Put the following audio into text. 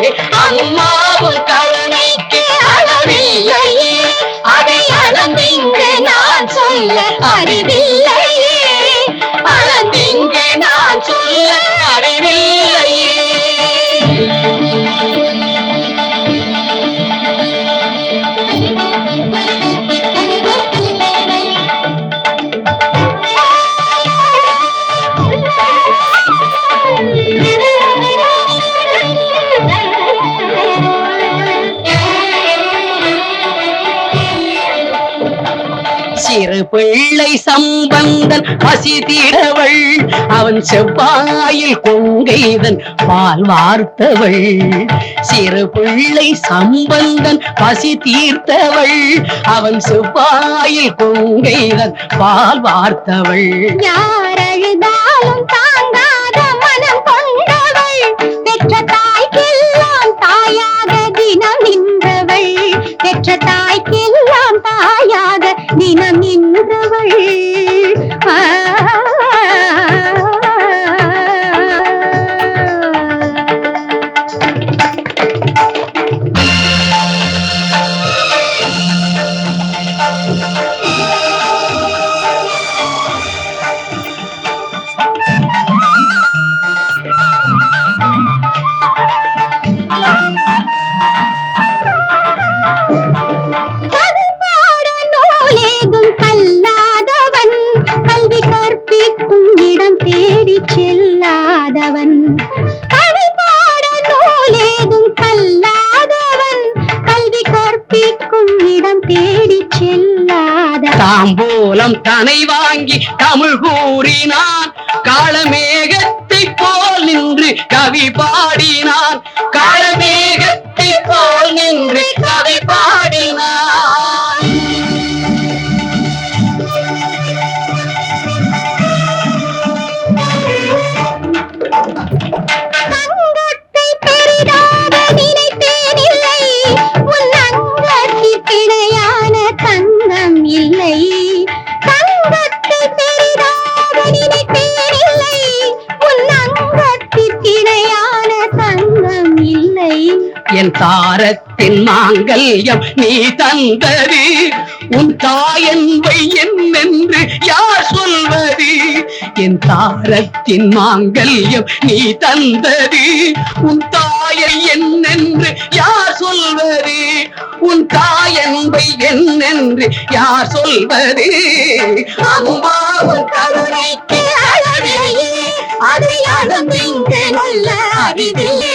அம்மாவு கருணைக்கு அளவில்லையே. அதை அளந்திங்கு நான் சொல்ல அறிவில்லையே. அளந்திங்கு நான் சொல்ல அறிவில்லையே. சிறு பிள்ளை சம்பந்தன் பசி தீரவள் அவன் செவ்வாயில் கொங்கைதன் பால் வார்த்தவள். சிறு பிள்ளை சம்பந்தன் பசி தீர்த்தவள். அவன் செவ்வாயில் கொங்கைதன் பால் வார்த்தவள். யார் அழுதாலும் தாங்காத மனம் கொண்டவள். பெற்ற தாய்க்கெல்லாம் தாயாக தினம் நின்றவள். பெற்ற தாய் தினம் தேடி செல்லாத தாம்பூலம் தனை வாங்கி தமிழ் கூறினான். காலமேகத்தை போல் நின்று கவி பாடினான். காலமேகத்தை போல் நின்று இல்லை தங்கத்தை உன் தங்கம் இல்லை. என் தாரத்தின் மாங்கல்யம் நீ தந்தது. உன் தாயன்பை என்னென்று யார் சொல்வது? என் தாரத்தின் மாங்கல்யம் நீ தந்தது. உன் உன் தாயன்பை என்னென்று யார் சொல்வது? அம்மா உன் கருணைக்கு அளவில்லையே அதை அளந்து நல்ல அறிவில்லை